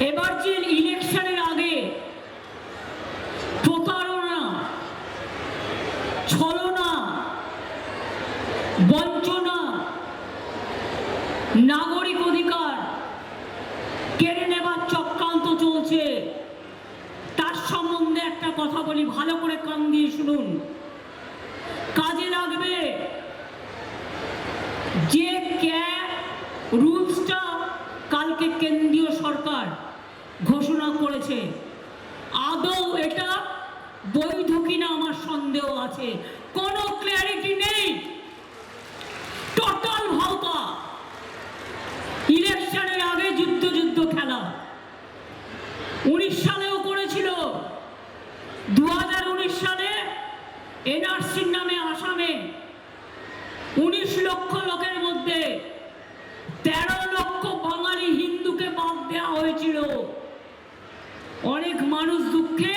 এবার যে ইলেকশনের আগে প্রতারণা, ছলনা, বঞ্চনা নাগরিক অধিকার কেড়ে নেবার চক্রান্ত চলছে। তার সম্বন্ধে একটা কথা বলি, ভালো করে কান দিয়ে শুনুন। কাজে লাগবে যে ক্যাব রুলসটা কালকে কেন্দ্রীয় সরকার ঘোষণা করেছে। আদৌ এটা বৈধ কিনা আমার সন্দেহ আছে। কোনো ক্ল্যারিটি নেই। টোটাল মানুষ দুঃখে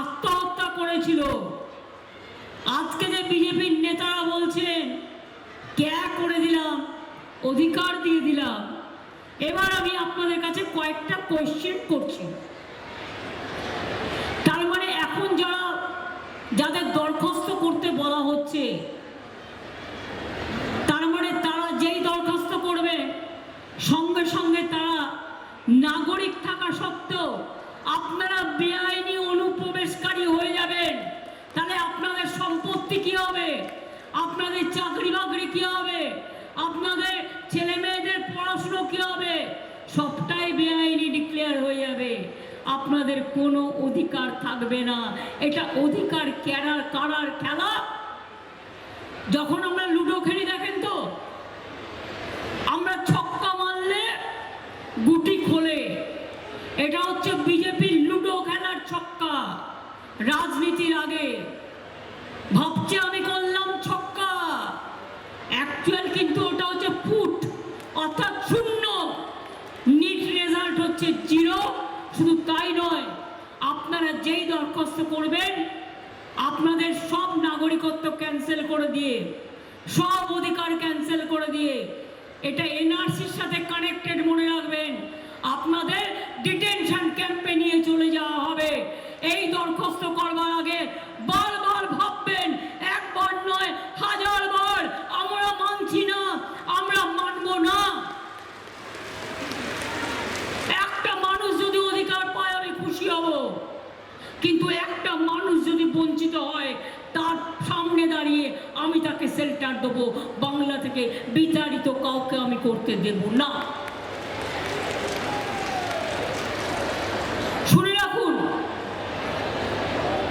আত্মহত্যা করেছিল। আজকে যে বিজেপির নেতারা বলছেন, ক্যা করে দিলাম? অধিকার দিয়ে দিলাম? এবার আমি আপনাদের কাছে কয়েকটা কোয়েশ্চেন করছি। তার মানে এখন যারা, যাদের দরখাস্ত করতে বলা হচ্ছে তার মানে তারা যেই দরখাস্ত করবে সঙ্গে সঙ্গে তারা নাগরিক থাকা সত্ত্বেও আপনারা বেআইনি অনুপ্রবেশকারী হয়ে যাবেন তাহলে আপনাদের সম্পত্তি কি হবে আপনাদের চাকরি বাকরি কি হবে আপনাদের ছেলে মেয়েদের কি হবে? সবটাই বেআইনি ডিক্লেয়ার হয়ে যাবে। আপনাদের কোনো অধিকার থাকবে না। এটা অধিকার কেনার কারার খেলা? যখন আমরা লুডো খেলি, দেখেন তো, আমরা ছক্কা মারলে গুটি খোলে। এটা হচ্ছে বিজেপির লুডো খেলার ছক্কা। রাজনীতির আগে। ভাবছে আমি করলাম ছক্কা। অ্যাকচুয়াল কিন্তু ওটা হচ্ছে ফুট অর্থাৎ হচ্ছে জিরো শুধু তাই নয়, আপনারা যেই দরখাস্ত করবেন, আপনাদের সব নাগরিকত্ব ক্যান্সেল করে দিয়ে, সব অধিকার ক্যান্সেল করে দিয়ে, এটা এনআরসির সাথে কানেক্টেড মনে রাখবেন, আপনাদের ডিটেনশন ক্যাম্পে নিয়ে চলে যাওয়া হবে। এই দরখাস্ত করবার আগে বারবার ভাববেন একবার নয় হাজার বার আমরা মানছি না আমরা মানব না একটা মানুষ যদি অধিকার পায় আমি খুশি হব কিন্তু একটা মানুষ যদি বঞ্চিত হয়, তার সামনে দাঁড়িয়ে আমি তাকে সেল্টার দেবো। বাংলা থেকে বিচারিত কাউকে আমি করতে দেব না। শুনে রাখুন,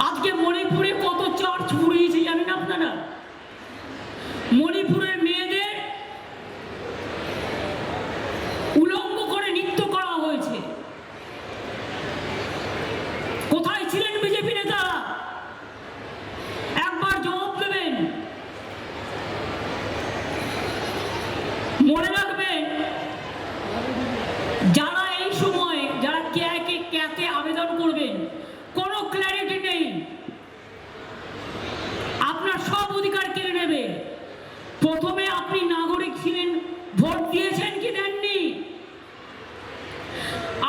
আজকে মণিপুরে কত চার্চ পুড়িয়েছে জানেন আপনারা? মণিপুরের মেয়েদের উলঙ্গ করে নৃত্য করা হয়েছে কোথায় ছিলেন বিজেপি নেতা একবার জবাব দেবেন মনে রাখবেন যারা এই সময় যারা ক্যাকে ক্যাতে আবেদন করবেন কোনো ক্ল্যারিটি নেই আপনার সব অধিকার কেড়ে নেবে প্রথমে আপনি নাগরিক ছিলেন ভোট দিয়েছেন কি দেননি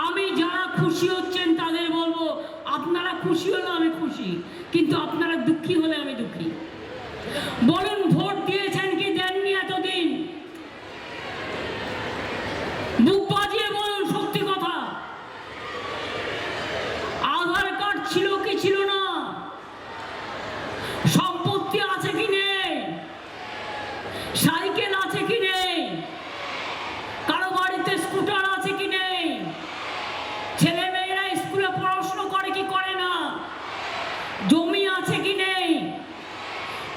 আমি যারা খুশি হচ্ছেন তাদের বলব, আপনারা খুশি হলে আমি খুশি, কিন্তু আপনারা দুঃখী হলে আমি দুঃখী। বলুন ভোট দিয়েছেন কি দেননি এতদিন? বুক বাজিয়ে বলুন সত্যি কথা। আধার কার্ড ছিল কি ছিল না? সম্পত্তি আছে কি নেই সাইকেল আছে কি নেই কারও বাড়িতে স্কুটার আছে কি নেই ছেলে মেয়েরা স্কুলে পড়াশোনা করে কি করে না জমি আছে কি নেই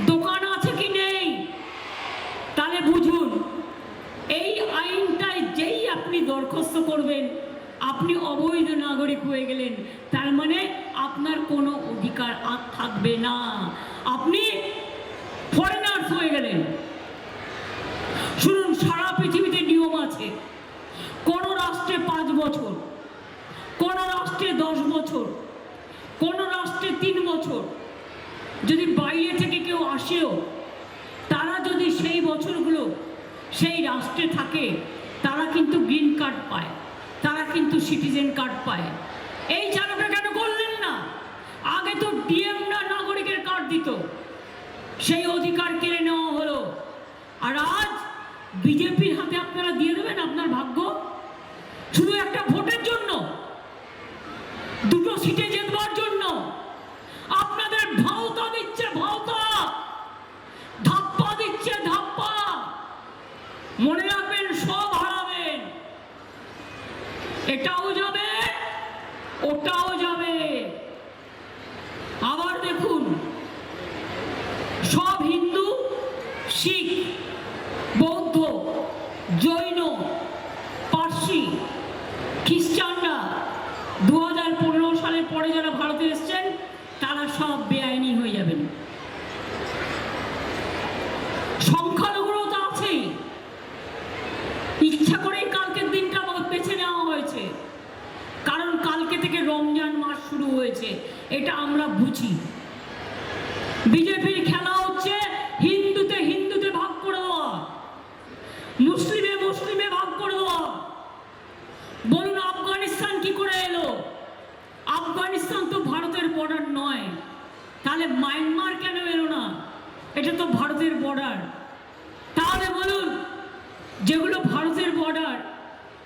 দোকান আছে কি নেই তাহলে বুঝুন এই আইনটায় যেই আপনি দরখাস্ত করবেন, আপনি অবৈধ নাগরিক হয়ে গেলেন। তার মানে আপনার কোনো অধিকার আর থাকবে না। আপনি ফরেনার্স হয়ে গেলেন। শুনুন, সারা পৃথিবীতে নিয়ম আছে। কোন রাষ্ট্রে পাঁচ বছর, কোন রাষ্ট্রে দশ বছর, কোন রাষ্ট্রে তিন বছর। যদি বাইরে থেকে কেউ আসেও, তারা যদি সেই বছরগুলো সেই রাষ্ট্রে থাকে তারা কিন্তু গ্রিন কার্ড পায়, তারা কিন্তু সিটিজেন কার্ড পায়। এই চালুটা কেন করলেন না? আগে তো ডিএম না নাগরিকের কার্ড দিত। সেই অধিকার কেড়ে নেওয়া হলো। আর আজ বিজেপির হাতে আপনারা দিয়ে দেবেন আপনার ভাগ্য? শুধু একটা ভোটের জন্য। দুটো সিটে জেতবার ওটাও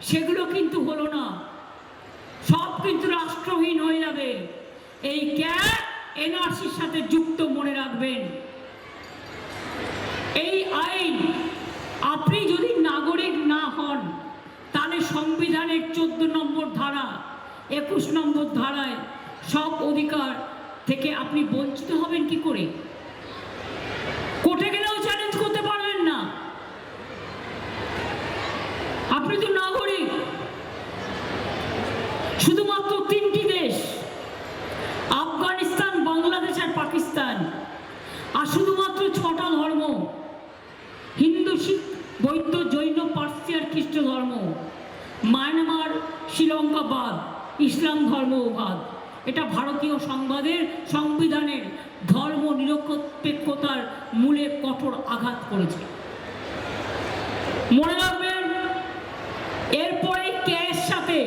সেগুলো কিন্তু হলো না। সব কিন্তু রাষ্ট্রহীন হয়ে যাবে। এই ক্যাব এনআরসির সাথে যুক্ত মনে রাখবেন। এই আইন আপনি যদি নাগরিক না হন, তাহলে সংবিধানের চোদ্দ নম্বর ধারা, একুশ নম্বর ধারায় সব অধিকার থেকে আপনি বঞ্চিত হবেন কি করে? কোর্টে গেলেও চ্যালেঞ্জ করতে পারবেন না আপনি তো নাগরিক শুধুমাত্র তিনটি দেশ আফগানিস্তান বাংলাদেশ আর পাকিস্তান আর শুধুমাত্র ছটা ধর্ম হিন্দু শিখ বৌদ্ধ জৈন পার্সি আর খ্রিস্ট ধর্ম। মায়ানমার শ্রীলঙ্কা বাদ ইসলাম ধর্ম বাদ এটা ভারতীয় সংবাদের, সংবিধানের ধর্ম নিরপেক্ষতার মূলে কঠোর আঘাত করেছে। মনে রাখবেন, এরপরে ক্যাশ সাথে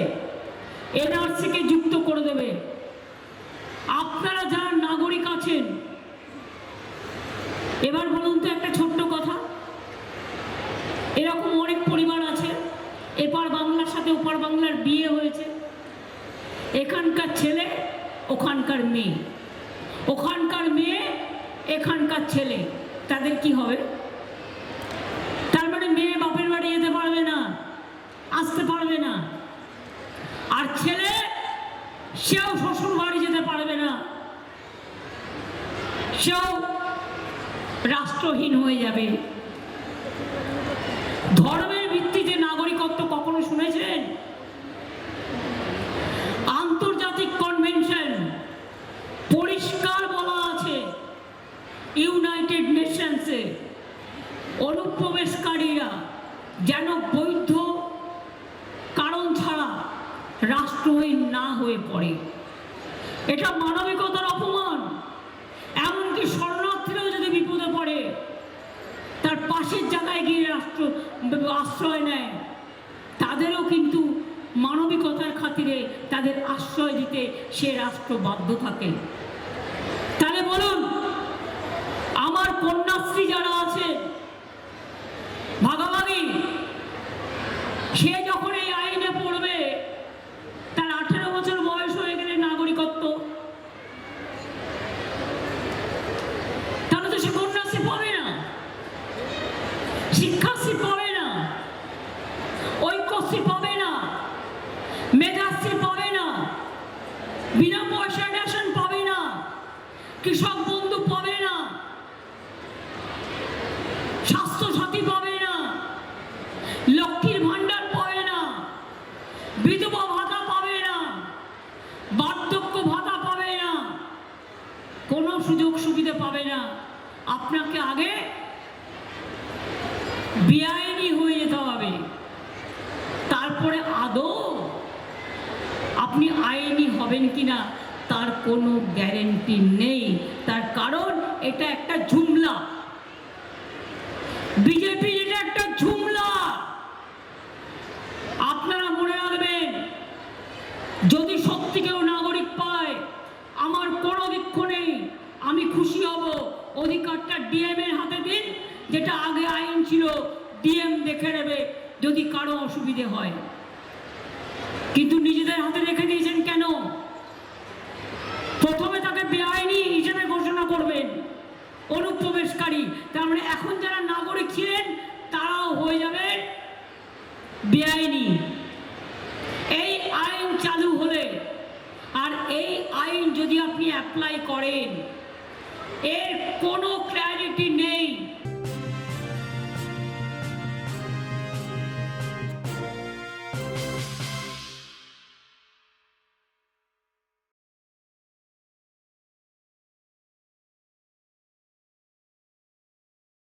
এনআরসিকে যুক্ত করে দেবে। আপনারা যারা নাগরিক আছেন, এবার বলুন তো একটা ছোট্ট কথা। এপার বাংলার সাথে ওপার বাংলার বিয়ে হয়েছে। এখানকার ছেলে, ওখানকার মেয়ে। ওখানকার মেয়ে, এখানকার ছেলে। তাদের কি হবে? তার মানে মেয়ে বাপের বাড়ি যেতে পারবে না, আসতে পারবে না। আর ছেলে, সেও শ্বশুর বাড়ি যেতে পারবে না। সেও রাষ্ট্রহীন হয়ে যাবে। ধর্মের রাষ্ট্রহীন না হয়ে পড়ে। এটা মানবিকতার অপমান। এমনকি শরণার্থীরাও যদি বিপদে পড়ে, তার পাশের জায়গায় গিয়ে রাষ্ট্র আশ্রয় নেয়, তাদেরও কিন্তু মানবিকতার খাতিরে তাদের আশ্রয় দিতে সে রাষ্ট্র বাধ্য থাকে। তাহলে বলুন, আমার কন্যাশ্রী যারা আছে ভাগাভাগি সে যখন এই আইনে পড়বে তার আঠেরো বছর বয়স হয়ে গেলে নাগরিকত্ব তাহলে তো সে কন্যাশ্রী পাবে না শিক্ষাশ্রী পাবে না ঐক্যশ্রী পাবে না। মেধাশ্রী পাবে না। বিনা পয়সা রেশন পাবে না। কৃষক বন্ধু পাবে না। স্বাস্থ্য সাথী পাবে না। লক্ষ্মীর ভাণ্ডার পাবে না। বিধবা ভাতা পাবে না। বার্ধক্য ভাতা পাবে না। কোনো সুযোগ সুবিধা পাবে না। আপনাকে আগে বেআইনি হয়ে যেতে হবে তারপরে আদৌ আপনি আইনি হবেন কিনা তার কোনো গ্যারেন্টি নেই। তার কারণ এটা একটা ঝুমলা। বিজেপি এটা একটা ঝুমলা। আপনারা মনে রাখবেন, যদি সত্যি কেউ নাগরিক পায়, আমার কোনো দুঃখ নেই। আমি খুশি হব। অধিকারটা ডিএম এর হাতে দিন, যেটা আগে আইন ছিল, ডিএম দেখে নেবে যদি কারও অসুবিধে হয়। কিন্তু নিজেদের হাতে রেখে দিয়েছেন কেন? প্রথমে তাকে বেআইনি হিসেবে ঘোষণা করবেন, অনুপ্রবেশকারী। তার মানে এখন যারা নাগরিক ছিলেন, তারাও হয়ে যাবেন বেআইনি। এই আইন চালু হলে, আর এই আইন যদি আপনি অ্যাপ্লাই করেন, এর কোনো ক্ল্যারিটি নেই।